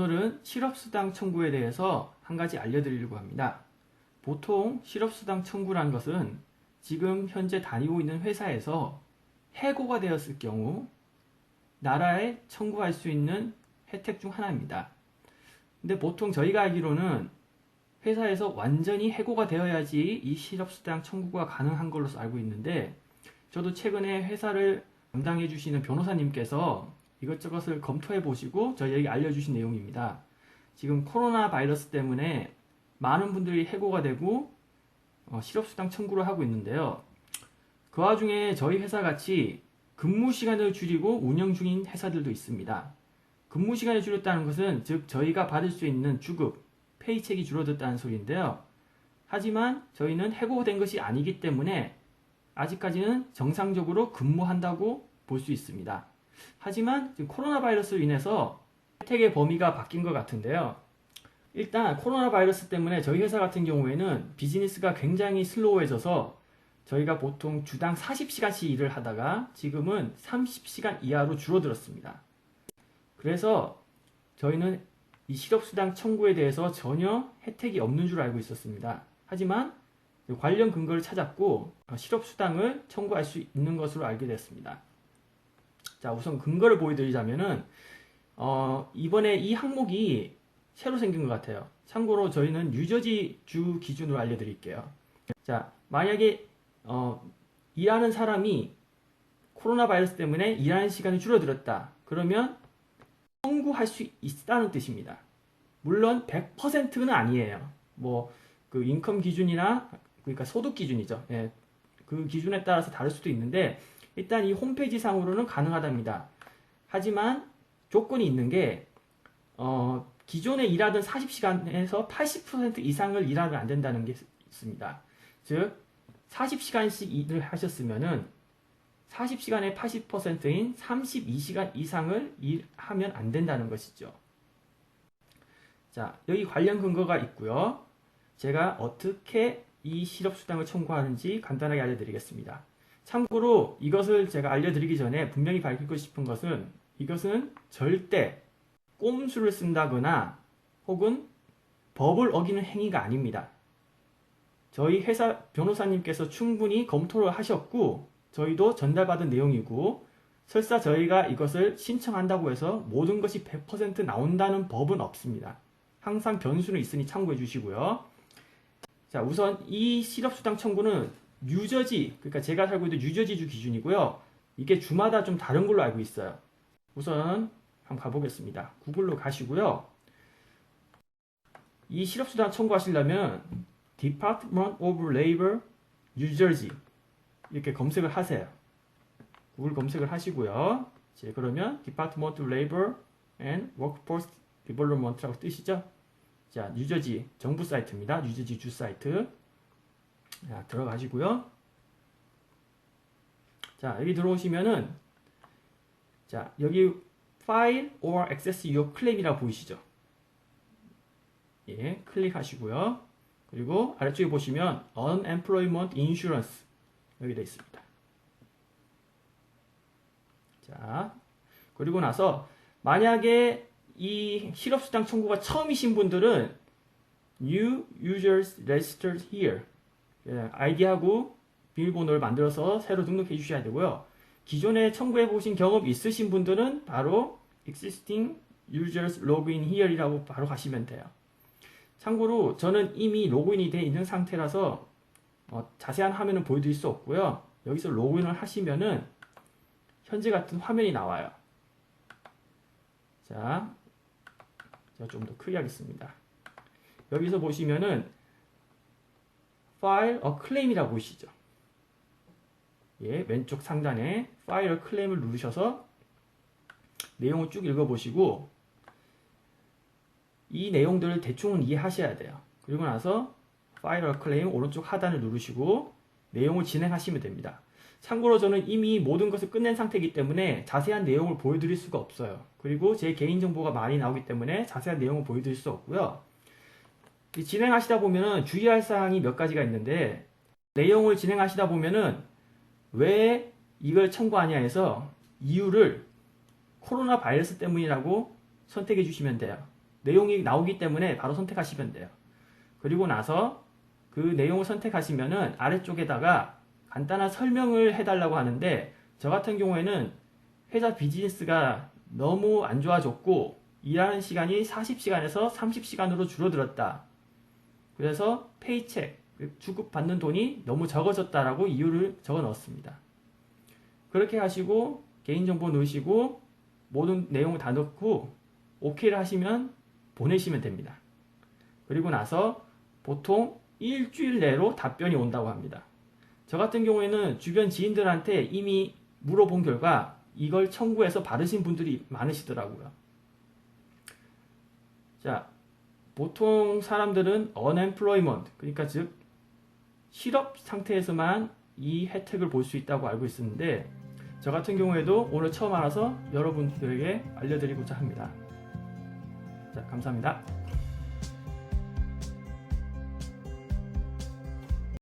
오늘은 실업수당 청구에 대해서 한 가지 알려드리려고 합니다. 보통 실업수당 청구라는 것은 지금 현재 다니고 있는 회사에서 해고가 되었을 경우 나라에 청구할 수 있는 혜택 중 하나입니다. 근데 보통 저희가 알기로는 회사에서 완전히 해고가 되어야지 이 실업수당 청구가 가능한 걸로 알고 있는데 저도 최근에 회사를 담당해 주시는 변호사님께서 이것저것을 검토해 보시고 저희에게 알려주신 내용입니다. 지금 코로나 바이러스 때문에 많은 분들이 해고가 되고 어, 실업수당 청구를 하고 있는데요. 그 와중에 저희 회사 같이 근무 시간을 줄이고 운영 중인 회사들도 있습니다. 근무 시간을 줄였다는 것은 즉 저희가 받을 수 있는 주급, 페이책이 줄어들었다는 소리인데요. 하지만 저희는 해고된 것이 아니기 때문에 아직까지는 정상적으로 근무한다고 볼 수 있습니다. 하지만 코로나 바이러스로 인해서 혜택의 범위가 바뀐 것 같은데요. 일단 코로나 바이러스 때문에 저희 회사 같은 경우에는 비즈니스가 굉장히 슬로우해져서 저희가 보통 주당 40시간씩 일을 하다가 지금은 30시간 이하로 줄어들었습니다. 그래서 저희는 이 실업수당 청구에 대해서 전혀 혜택이 없는 줄 알고 있었습니다. 하지만 관련 근거를 찾았고 실업수당을 청구할 수 있는 것으로 알게 됐습니다. 자, 우선 근거를 보여드리자면은 어, 이번에 이 항목이 새로 생긴 것 같아요. 참고로 저희는 뉴저지 주 기준으로 알려드릴게요. 자, 만약에 어, 일하는 사람이 코로나 바이러스 때문에 일하는 시간이 줄어들었다. 그러면 청구할 수 있다는 뜻입니다. 물론 100%는 아니에요. 뭐 그 인컴 기준이나 그러니까 소득 기준이죠. 예, 그 기준에 따라서 다를 수도 있는데 일단 이 홈페이지 상으로는 가능하답니다. 하지만 조건이 있는 게 어, 기존에 일하던 40시간에서 80% 이상을 일하면 안 된다는 게 있습니다. 즉 40시간씩 일을 하셨으면은 40시간의 80%인 32시간 이상을 일하면 안 된다는 것이죠. 자, 여기 관련 근거가 있고요. 제가 어떻게 이 실업수당을 청구하는지 간단하게 알려드리겠습니다. 참고로 이것을 제가 알려드리기 전에 분명히 밝히고 싶은 것은 이것은 절대 꼼수를 쓴다거나 혹은 법을 어기는 행위가 아닙니다. 저희 회사 변호사님께서 충분히 검토를 하셨고 저희도 전달받은 내용이고 설사 저희가 이것을 신청한다고 해서 모든 것이 100% 나온다는 법은 없습니다. 항상 변수는 있으니 참고해 주시고요. 자, 우선 이 실업수당 청구는 뉴저지, 그러니까 제가 살고 있는 뉴저지주 기준이고요. 이게 주마다 좀 다른 걸로 알고 있어요. 우선 한번 가보겠습니다. 구글로 가시고요. 이 실업수당 청구하시려면 Department of Labor, New Jersey 이렇게 검색을 하세요. 구글 검색을 하시고요. 이제 그러면 Department of Labor and Workforce Development라고 뜻이죠. 자, 뉴저지 정부 사이트입니다. 뉴저지 주 사이트. 자, 들어가시고요. 자, 여기 들어오시면은 자, 여기 File or Access Your Claim이라고 보이시죠? 예, 클릭하시고요. 그리고 아래쪽에 보시면 Unemployment Insurance 여기 되어 있습니다. 자, 그리고 나서 만약에 이 실업수당 청구가 처음이신 분들은 New Users Registered Here 예, 아이디하고 비밀번호를 만들어서 새로 등록해 주셔야 되고요. 기존에 청구해 보신 경험 있으신 분들은 바로 Existing Users Login Here이라고 바로 가시면 돼요. 참고로 저는 이미 로그인이 되어 있는 상태라서 어, 자세한 화면은 보여드릴 수 없고요. 여기서 로그인을 하시면은 현재 같은 화면이 나와요. 자, 제가 좀 더 크게 하겠습니다. 여기서 보시면은 파일 어 클레임이라고 보이시죠? 예, 왼쪽 상단에 파일 어 클레임을 누르셔서 내용을 쭉 읽어보시고 이 내용들을 대충은 이해하셔야 돼요. 그리고 나서 파일 어 클레임 오른쪽 하단을 누르시고 내용을 진행하시면 됩니다. 참고로 저는 이미 모든 것을 끝낸 상태이기 때문에 자세한 내용을 보여드릴 수가 없어요. 그리고 제 개인정보가 많이 나오기 때문에 자세한 내용을 보여드릴 수 없고요. 진행하시다 보면 주의할 사항이 몇 가지가 있는데 내용을 진행하시다 보면은 왜 이걸 청구하냐 해서 이유를 코로나 바이러스 때문이라고 선택해 주시면 돼요. 내용이 나오기 때문에 바로 선택하시면 돼요. 그리고 나서 그 내용을 선택하시면은 아래쪽에다가 간단한 설명을 해달라고 하는데 저 같은 경우에는 회사 비즈니스가 너무 안 좋아졌고 일하는 시간이 40시간에서 30시간으로 줄어들었다. 그래서 페이책 주급받는 돈이 너무 적어졌다라고 이유를 적어 넣었습니다. 그렇게 하시고 개인정보 넣으시고 모든 내용을 다 넣고 OK를 하시면 보내시면 됩니다. 그리고 나서 보통 일주일 내로 답변이 온다고 합니다. 저 같은 경우에는 주변 지인들한테 이미 물어본 결과 이걸 청구해서 받으신 분들이 많으시더라고요. 자, 보통 사람들은 unemployment, 그러니까 즉 실업 상태에서만 이 혜택을 볼 수 있다고 알고 있었는데 저 같은 경우에도 오늘 처음 알아서 여러분들에게 알려드리고자 합니다. 자, 감사합니다.